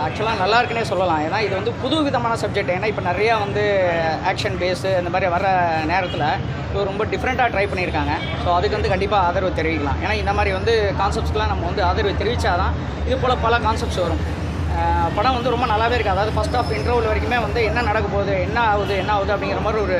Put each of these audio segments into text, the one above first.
ஆக்சுவலாக நல்லா இருக்குன்னே சொல்லலாம். ஏன்னா இது வந்து புது விதமான சப்ஜெக்ட் ஏன்னா இப்போ நிறையா வந்து ஆக்ஷன் பேஸு இந்த மாதிரி வர நேரத்தில் இது ரொம்ப டிஃப்ரெண்ட்டாக ட்ரை பண்ணியிருக்காங்க. ஸோ அதுக்கு வந்து கண்டிப்பாக ஆதரவு தெரிவிக்கலாம். ஏன்னா இந்த மாதிரி வந்து கான்செப்ட்ஸ்லாம் நம்ம வந்து ஆதரவு தெரிவித்தாதான் இது போல் பல கான்செப்ட்ஸ் வரும். படம் வந்து ரொம்ப நல்லாவே இருக்குது அதாவது ஃபஸ்ட் ஆஃப் இன்டர்வல் வரைக்குமே வந்து என்ன நடக்க போகுது என்ன ஆகுது என்ன ஆகுது அப்படிங்கிற மாதிரி ஒரு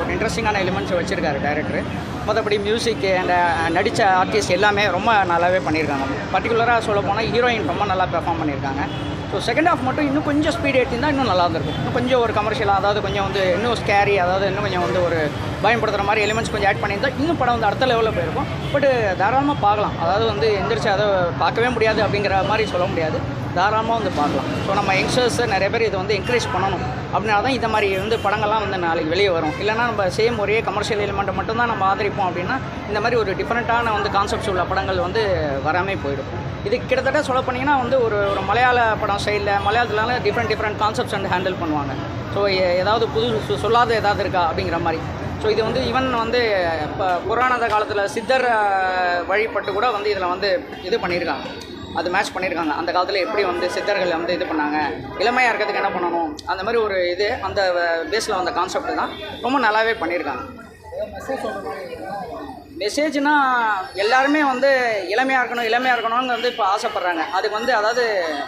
ஒரு இன்ட்ரெஸ்டிங்கான எலிமெண்ட்ஸ் வச்சுருக்காரு டேரக்டர் மற்றபடி மியூசிக் அண்ட் நடித்த ஆர்டிஸ்ட் எல்லாமே ரொம்ப நல்லாவே பண்ணியிருக்காங்க. பர்டிகுலராக சொல்ல போனால் ஹீரோயின் ரொம்ப நல்லா பெர்ஃபார்ம் பண்ணியிருக்காங்க. ஸோ செகண்ட் ஆஃப் மட்டும் இன்னும் கொஞ்சம் ஸ்பீட் ஏற்றிருந்தால் இன்னும் நல்லா இருந்திருக்கும் இன்னும் கொஞ்சம் ஒரு கமர்ஷியலாக அதாவது கொஞ்சம் வந்து இன்னும் ஸ்கேரி அதாவது இன்னும் கொஞ்சம் வந்து ஒரு பயன்படுத்துகிற மாதிரி எலிமெண்ட்ஸ் கொஞ்சம் ஆட் பண்ணியிருந்தால் இன்னும் படம் வந்து அடுத்த லெவலில் போயிருக்கும். பட் தாராளமாக பார்க்கலாம். அதாவது வந்து எந்திரிச்சு அதை பார்க்கவே முடியாது அப்படிங்கிற மாதிரி சொல்ல முடியாது. தாராளமாக வந்து பார்க்கலாம். ஸோ நம்ம யங்ஸ்டர்ஸை நிறைய பேர் இதை வந்து என்கரேஜ் பண்ணணும். அப்படின்னா தான் இந்த மாதிரி வந்து படங்கள்லாம் வந்து நாளைக்கு வெளியே வரும். இல்லைனா நம்ம சேம் ஒரே கமர்ஷியல் எலிமெண்ட்டை மட்டும்தான் நம்ம ஆதரிப்போம் அப்படின்னா இந்த மாதிரி ஒரு டிஃப்ரெண்ட்டான வந்து கான்செப்ட்ஸ் உள்ள படங்கள் வந்து வராமே போயிடும். இது கிட்டத்தட்ட சொல்ல போனீங்கன்னா வந்து ஒரு ஒரு மலையாள படம் ஸ்டைலில் மலையாளத்துலால டிஃப்ரெண்ட் டிஃப்ரெண்ட் கான்செப்ட்ஸ் வந்து ஹேண்டில் பண்ணுவாங்க. ஸோ ஏதாவது புது சொல்லாத ஏதாவது இருக்கா அப்படிங்கிற மாதிரி. ஸோ இது வந்து ஈவன் வந்து இப்போ புராணத காலத்தில் சித்தர் வழிபட்டு கூட வந்து இதில் வந்து இது பண்ணியிருக்காங்க. அது மேட்ச் பண்ணியிருக்காங்க. அந்த காலத்தில் எப்படி வந்து சித்தர்கள் வந்து இது பண்ணாங்க? இளமையாக இருக்கிறதுக்கு என்ன பண்ணணும்? அந்த மாதிரி ஒரு இது அந்த பேஸில் வந்த கான்செப்ட் தான் ரொம்ப நல்லாவே பண்ணியிருக்காங்க. மெசேஜ்னால் எல்லாருமே வந்து இளமையாக இருக்கணும் இளமையாக இருக்கணும்னு வந்து இப்போ ஆசைப்பட்றாங்க. அதுக்கு வந்து அதாவது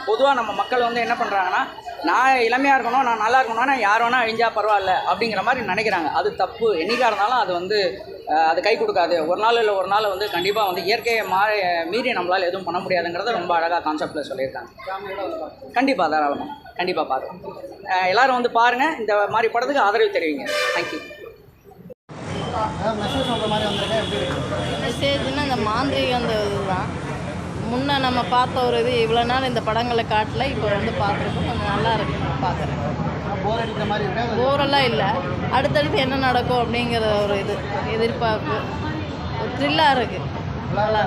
பொதுவாக நம்ம மக்கள் வந்து என்ன பண்ணுறாங்கன்னா நான் இளமையாக இருக்கணும் நான் நல்லா இருக்கணும்னா யார் வேணால் அழிஞ்சா பரவாயில்ல அப்படிங்கிற மாதிரி நினைக்கிறாங்க. அது தப்பு. என்னைக்காக இருந்தாலும் அது வந்து அது கை கொடுக்காது. ஒரு நாள் இல்லை ஒரு நாள் வந்து கண்டிப்பாக வந்து இயற்கையை மா மீறி நம்மளால் எதுவும் பண்ண முடியாதுங்கிறத ரொம்ப அழகாக கான்செப்டில் சொல்லியிருக்காங்க. கண்டிப்பாக தாராளமாக கண்டிப்பாக பார்க்கலாம் அஹ், எல்லாரும் வந்து பாருங்கள் இந்த மாதிரி படத்துக்கு ஆதரவு தெரிவிங்க. தேங்க்யூ மெசேஜ்னா இந்த மாந்திரிகம் அந்த இதுதான் முன்ன நம்ம பார்த்த ஒரு இது இவ்வளோ நாள் இந்த படங்களை காட்டல இப்போ வந்து பார்க்குறப்போ கொஞ்சம் நல்லா இருக்கு. பார்க்குறேன் போரெல்லாம் இல்லை அடுத்தடுத்து என்ன நடக்கும் அப்படிங்கிற ஒரு இது எதிர்பார்ப்பு. ஒரு த்ரில்லாக இருக்குது நல்லா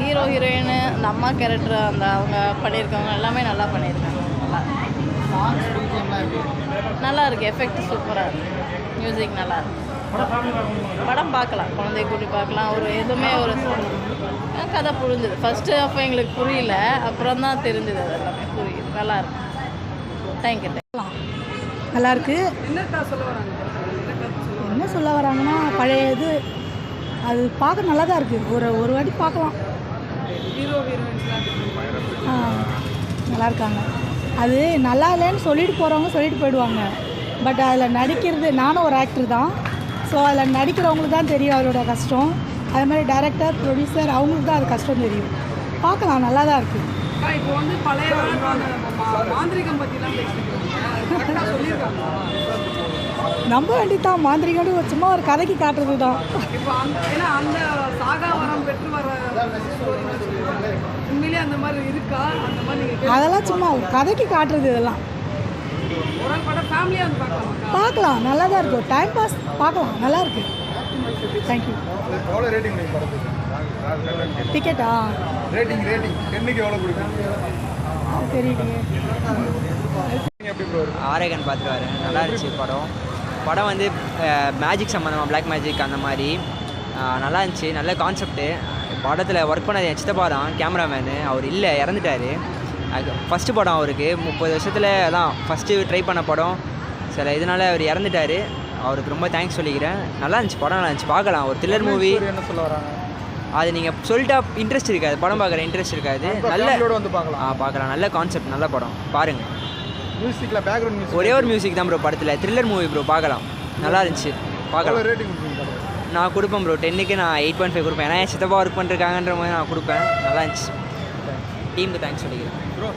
ஹீரோ ஹீரோயின் அந்த அம்மா கேரக்டர் அந்த அவங்க பண்ணியிருக்காங்க எல்லாமே நல்லா பண்ணியிருக்காங்க. நல்லா. நல்லா இருக்கு. எஃபெக்ட் சூப்பராக இருக்கு. மியூசிக் நல்லா இருக்கு. படம் பார்க்கலாம். குழந்தைய கூட்டி பார்க்கலாம். ஒரு எதுவுமே ஒரு கதை புரிஞ்சுது. ஃபஸ்ட்டு அப்போ எங்களுக்கு புரியல. அப்புறம் தான் தெரிஞ்சுது அது எல்லாமே. புரியுது. நல்லா இருக்கு. தேங்க்யூ நல்லா இருக்கு என்ன சொல்ல வராங்கன்னா பழைய இது அது பார்க்க நல்லா தான் இருக்குது ஒரு ஒரு வாட்டி பார்க்கலாம். ஆ, நல்லா இருக்காங்க அது நல்லா இல்லைன்னு சொல்லிட்டு போகிறவங்க சொல்லிட்டு போயிடுவாங்க. பட் அதில் நடிக்கிறது நானும் ஒரு ஆக்டர் தான். ஸோ அதில் நடிக்கிறவங்களுக்கு தான் தெரியும் அவரோட கஷ்டம். அதே மாதிரி டைரக்டர் ப்ரொடியூசர் அவங்களுக்கு தான் அது கஷ்டம் தெரியும். பார்க்கலாம் நல்லா தான் இருக்குது இப்போ வந்து பழைய மாந்திரிகம் பற்றிலாம் பேசிட்டு சொல்லியிருக்காங்க நம்ப வேண்டியதான் மாந்திரிகோடு ஒரு சும்மா ஒரு கதைக்கு காட்டுறது தான் இப்போ அந்த ஏன்னா அந்த சாகா வரம் பெற்று வர. உண்மையிலேயே அந்த மாதிரி இருக்கா? அந்த மாதிரி அதெல்லாம் சும்மா கதைக்கு காட்டுறது இதெல்லாம். ஒரு ஆள் படம் ஃபேமிலியாக வந்து பார்க்கலாமாக்கா பார்க்கலாம். நல்லா தான் இருக்கும். டைம் பாஸ் பார்க்கலாம். நல்லா இருக்கு தேங்க்யூ டிக்கெட்டா ரேட்டிங் ரேட்டிங் டென்னுக்கு எவ்வளோ கொடுப்பீங்க தெரியலையே எப்படி ப்ரோ ஆரேகன் பார்த்துட்டு வரேன் நல்லா இருந்துச்சு படம். படம் வந்து மேஜிக் சம்மந்தமாக பிளாக் மேஜிக் அந்த மாதிரி. நல்லா இருந்துச்சு. நல்ல கான்செப்ட்டு படத்தில் ஒர்க் பண்ணது என் சித்தப்பா தான் கேமராமேனு அவர் இல்லை இறந்துட்டார். அது ஃபஸ்ட்டு படம் அவருக்கு. முப்பது வருஷத்தில் அதான் ஃபஸ்ட்டு ட்ரை பண்ண படம். சில இதனால் அவர் இறந்துட்டார். அவருக்கு ரொம்ப தேங்க்ஸ் சொல்லிக்கிறேன். நல்லா இருந்துச்சு படம் நல்லா இருந்துச்சு. பார்க்கலாம். ஒரு த்ரில்லர் மூவி என்ன சொல்ல வராங்க? அது நீங்கள் சொல்லிட்டா இன்ட்ரெஸ்ட் இருக்காது. படம் பார்க்குற இன்ட்ரெஸ்ட் இருக்காது. நல்ல வந்து பார்க்கலாம். ஆ பார்க்கலாம். நல்ல கான்செப்ட் நல்ல படம். பாருங்கள் மியூசிக்கில் பேக்ரவுண்ட் மியூசிக் ஒரே ஒரு மியூசிக் தான் ப்ரோ படத்தில். த்ரில்லர் மூவி ப்ரோ பார்க்கலாம். நல்லா இருந்துச்சு. பார்க்கலாம். ரேட்டிங் நான் கொடுப்பேன் ப்ரோ டென்னுக்கு நான் எயிட் பாயிண்ட் ஃபைவ் கொடுப்பேன். ஏன்னா என் சித்தப்பா ஒர்க் பண்ணிருக்காங்கன்ற மாதிரி நான் கொடுப்பேன். நல்லா இருந்துச்சு. டீமுக்கு தேங்க்ஸ் சொல்லிக்கிறேன். ப்ரோ